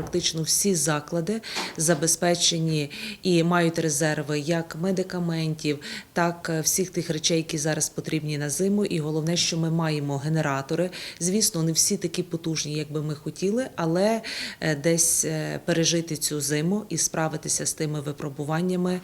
практично всі заклади забезпечені і мають резерви як медикаментів, так е, всіх тих речей, які зараз потрібні на зиму. І головне, що ми маємо генератори. Звісно, не всі такі потужні, як би ми хотіли, але е, десь е, пережити цю зиму і справитися з тими випробуваннями.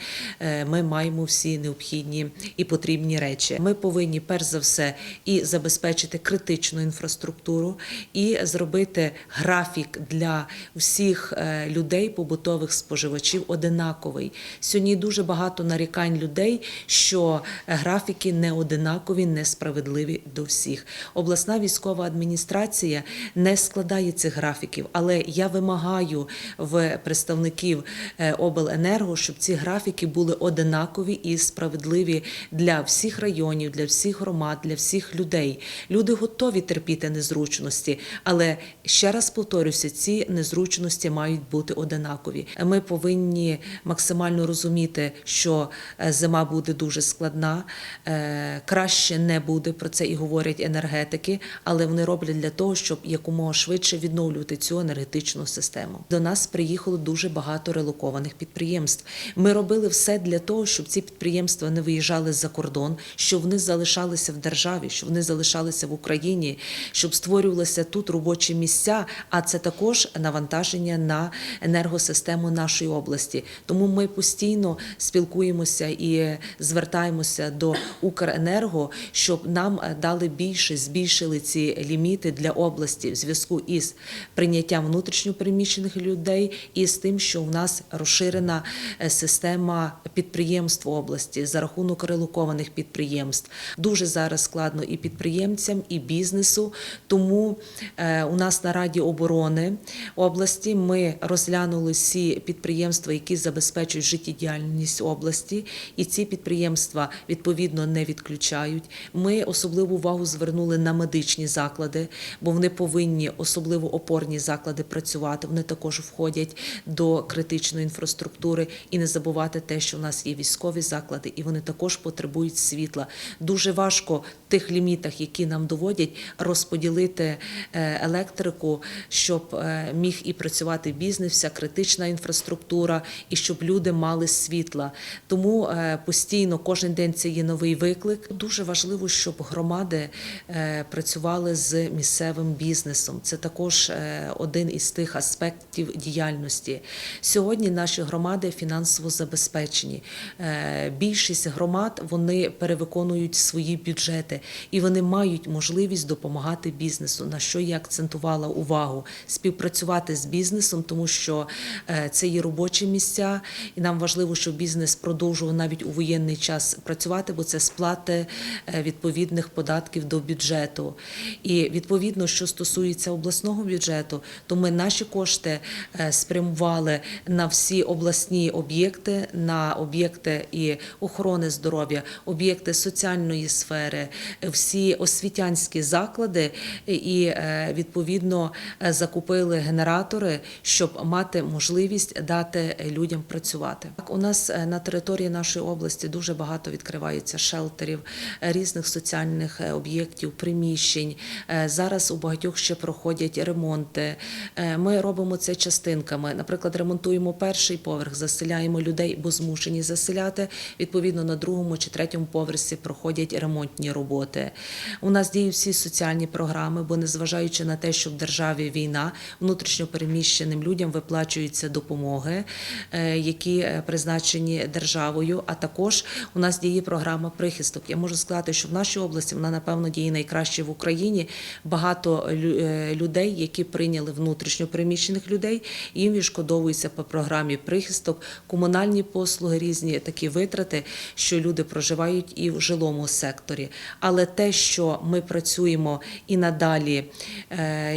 Ми маємо всі необхідні і потрібні речі. Ми повинні перш за все і забезпечити критичну інфраструктуру, і зробити графік для всіх е, людей, побутових споживачів одинаковий. Сьогодні дуже багато нарікань людей, що е, графіки не одинакові, несправедливі до всіх. Обласна військова адміністрація не складає цих графіків, але я вимагаю в представників е, обленерго, щоб ці графіки були одинакові і справедливі для всіх районів, для всіх громад, для всіх людей. Люди готові терпіти незручності, але ще раз повторюся, ці незручності мають бути одинакові. Ми повинні максимально розуміти, що е, зима буде дуже складна, е, краще не буде. Про це і говорять енергетики, але вони роблять для того, щоб якомога швидше відновлювати цю енергетичну систему. До нас приїхало дуже багато релокованих підприємств. Ми робили все для того, щоб ці підприємства не виїжджали за кордон, щоб вони залишалися в державі, щоб вони залишалися в Україні, щоб створювалися тут робочі місця. А це також навантаження на енергосистему нашої області. Тому ми постійно спілкуємося і звертаємося до Укренерго, щоб нам е, дали більше, збільшили ці ліміти для області в зв'язку із прийняттям внутрішньопереміщених людей і з тим, що у нас розширена е, система підприємств області за рахунок релокованих підприємств. Дуже зараз складно і підприємцям, і бізнесу. Тому е, у нас на Раді оборони області ми розглянули всі підприємства, які забезпечують життєдіяльність області, і ці підприємства відповідно не відключають. Ми особливу увагу звернули на медичні заклади, бо вони повинні особливо опорні заклади працювати. Вони також входять до критичної інфраструктури і не забувати те, що в нас є військові заклади, і вони також потребують світла. Дуже важко в тих лімітах, які нам доводять, розподілити е, електрику, щоб е, міг і працювати бізнес, вся критична інфраструктура, і щоб люди мали світла. Тому е, постійно кожен день це є новий виклик. Дуже важливо, щоб громади е, працювали з місцевим бізнесом. Це також е, один із тих аспектів діяльності. Сьогодні наші громади фінансово забезпечені. Більшість громад вони перевиконують свої бюджети і вони мають можливість допомагати бізнесу. На що я акцентувала увагу співпрацювати з бізнесом, тому що е, це є робочі місця, і нам важливо, щоб бізнес продовжував навіть у воєнний час працювати, бо це сплати е, відповідних податків до бюджету. І відповідно, що стосується обласного бюджету, то ми наші кошти е, спрямували на всі обласні об'єкти, на об'єкти і охорони здоров'я, об'єкти соціальної сфери, всі освітянські заклади, і відповідно закупили генератори, щоб мати можливість дати людям працювати. У нас е, на території нашої області дуже багато відкривається шелтерів, е, різних соціальних е, об'єктів, приміщень. Зараз у багатьох ще проходять ремонти. Ми робимо це частинками. Наприклад, ремонтуємо перший поверх, заселяємо людей, бо змушені заселяти. Відповідно, на другому чи третьому поверсі проходять ремонтні роботи. У нас діють всі соціальні програми, бо незважаючи на те, що в державі війна, внутрішньо переміщеним людям виплачуються допомоги, е, які е, призначені державою. А також у нас діє програма прихисток. Я можу сказати, що в нашій області вона напевно діє найкраще в Україні. Багато е, людей, які прийняли внутрішньо переміщених людей, їм відшкодовується по програмі прихисток, комунальні послуги, різні такі витрати, що люди проживають і в жилому секторі. Але те, що ми працюємо і надалі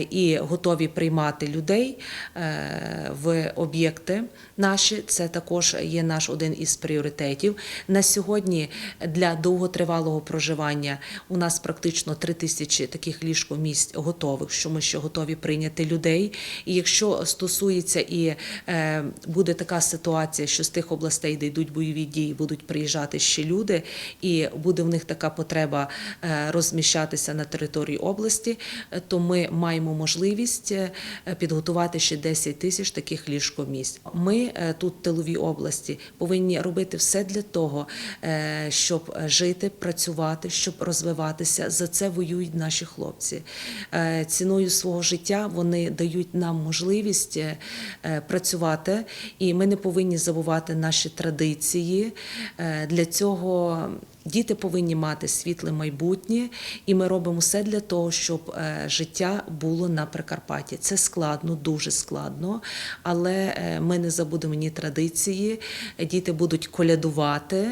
і готові приймати людей в об'єкти наші, це також є наш один із пріоритетів. На сьогодні для довготривалого проживання у нас практично три тисячі таких ліжкомісць готових, що ми ще готові прийняти людей. І якщо стосується і е, буде така ситуація, що з тих областей, де йдуть бойові дії, будуть приїжджати ще люди, і буде в них така потреба е, розміщатися на території області, е, то ми маємо можливість е, підготувати. Побудувати ще 10 тисяч таких ліжкомісць. Ми е, тут, в тиловій області, повинні робити все для того, е, щоб жити, працювати, щоб розвиватися. За це воюють наші хлопці. Е, Ціною свого життя вони дають нам можливість працювати, і ми не повинні забувати наші традиції. Для цього діти повинні мати світле майбутнє, і ми робимо все для того, щоб життя було на Прикарпатті. Це складно, дуже складно, але е, ми не забудемо ні традиції. Діти будуть колядувати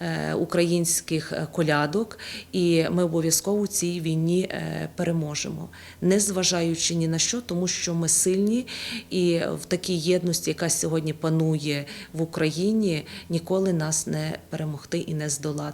е, українських е, колядок, і ми обов'язково у цій війні переможемо, не зважаючи ні на що, тому що ми сильні і в такій єдності, яка сьогодні панує в Україні, ніколи нас не перемогти і не здолати.